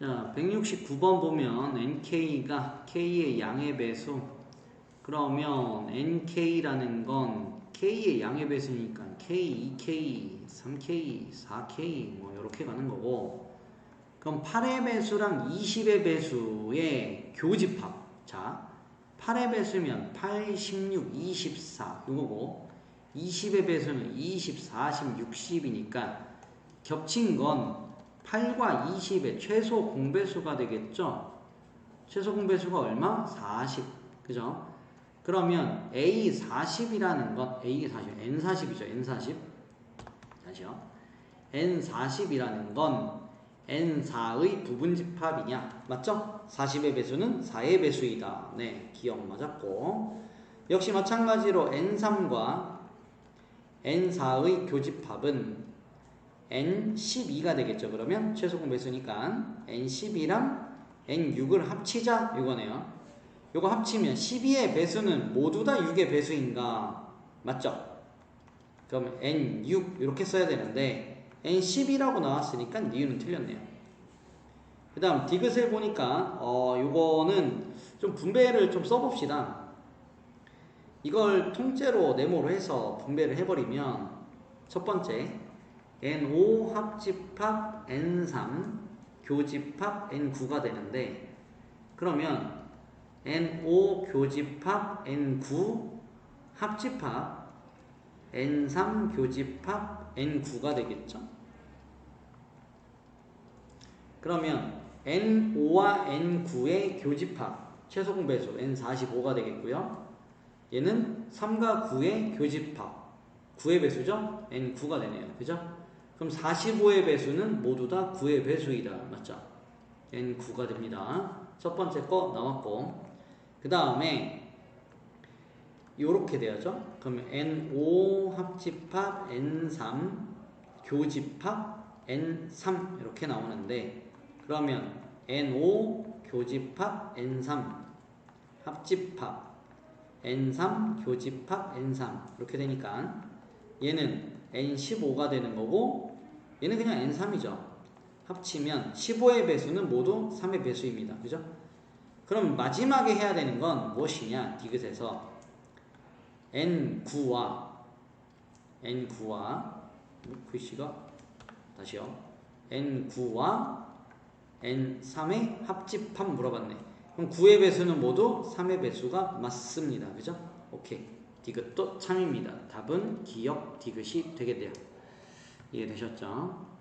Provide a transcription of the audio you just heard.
자, 169번 보면 nk가 k의 양의 배수. 그러면 nk라는 건 k의 양의 배수니까 k, 2k, 3k, 4k 뭐 이렇게 가는 거고. 그럼 8의 배수랑 20의 배수의 교집합. 자, 8의 배수면 8, 16, 24 이거고 20의 배수는 20, 40, 60이니까 겹친 건 8과 20의 최소 공배수가 되겠죠? 최소 공배수가 얼마? 40. 그죠? 그러면 A40이라는 건 A40, N40이죠. N40. 다시요. N40이라는 건 N4의 부분집합이냐? 맞죠? 40의 배수는 4의 배수이다. 네, 기억 맞았고. 역시 마찬가지로 N3과 N4의 교집합은 N12가 되겠죠. 그러면 최소 공 배수니까 N12랑 N6을 합치자 이거네요. 이거 합치면 12의 배수는 모두 다 6의 배수인가? 맞죠? 그럼 N6 이렇게 써야 되는데 N10이라고 나왔으니까 니은은 틀렸네요. 그 다음 디귿을 보니까 어 요거는 좀 분배를 좀 써봅시다. 이걸 통째로 네모로 해서 분배를 해버리면 첫 번째 N5 합집합 N3 교집합 N9가 되는데 그러면 N5 교집합 N9 합집합 N3 교집합 N9가 되겠죠. 그러면 N5와 N9의 교집합 최소 공배수 N45가 되겠고요. 얘는 3과 9의 교집합 9의 배수죠? N9가 되네요. 그죠? 그럼 45의 배수는 모두 다 9의 배수이다. 맞죠? N9가 됩니다. 첫 번째 거 나왔고 그 다음에 요렇게 돼야죠. 그러면 N5 합집합 N3 교집합 N3 이렇게 나오는데 그러면 N5 교집합 N3 합집합 N3 교집합 N3 이렇게 되니까 얘는 N15가 되는 거고 얘는 그냥 N3이죠. 합치면 15의 배수는 모두 3의 배수입니다. 그죠? 그럼 마지막에 해야 되는 건 무엇이냐? 디귿에서 N9와 N9와 글씨가 다시요. N9와 N3의 합집합 물어봤네. 그럼 9의 배수는 모두 3의 배수가 맞습니다. 그죠? 오케이. 디귿도 참입니다. 답은 기역 디귿이 되게 돼요. 이해되셨죠?